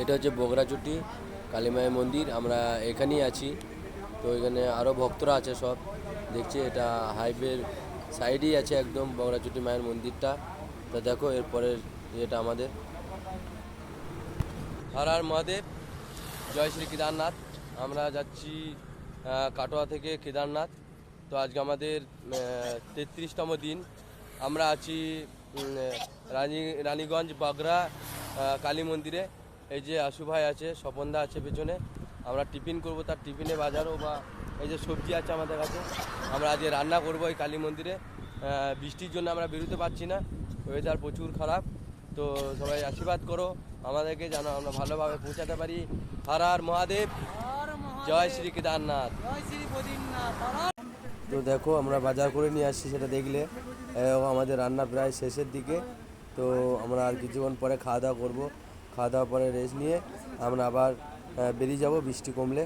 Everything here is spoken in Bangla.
এটা হচ্ছে বগরাচুটি কালীমায়ের মন্দির, আমরা এখানেই আছি। তো এখানে আরও ভক্তরা আছে সব, দেখছি এটা হাইওয়ের সাইডেই আছে একদম বগরাচুটি মায়ের মন্দিরটা। তো দেখো এরপরের এটা আমাদের। হর হর মহাদেব, জয় শ্রী কেদারনাথ। আমরা যাচ্ছি কাটোয়া থেকে কেদারনাথ। তো আজকে আমাদের তেত্রিশতম দিন। আমরা আছি রানী, রানীগঞ্জ বাগরা কালী মন্দিরে। এই যে আশু ভাই আছে, স্বপনদা আছে পেছনে। আমরা টিফিন করব, তার টিফিনে বাজারও বা এই যে সবজি আছে আমাদের কাছে। আমরা আজকে রান্না করব এই কালী মন্দিরে। বৃষ্টির জন্য আমরা বেরোতে পারছি না। ওয়েদার প্রচুর খারাপ। তো সবাই আশীর্বাদ করো। আমাদেরকে যেন আমরা ভালোভাবে পৌঁছাতে পারি। হর হর মহাদেব। জয় শ্রী কেদারনাথ। তো দেখো, আমরা বাজার করে নিয়ে আসছি, সেটা দেখলে। আমাদের রান্না প্রায় শেষের দিকে। তো আমরা আর কিছুক্ষণ পরে খাওয়া দাওয়া করব। খাওয়া দাওয়ার পরে রেস্ট নিয়ে আমরা আবার বেরিয়ে যাব বৃষ্টি কমলে।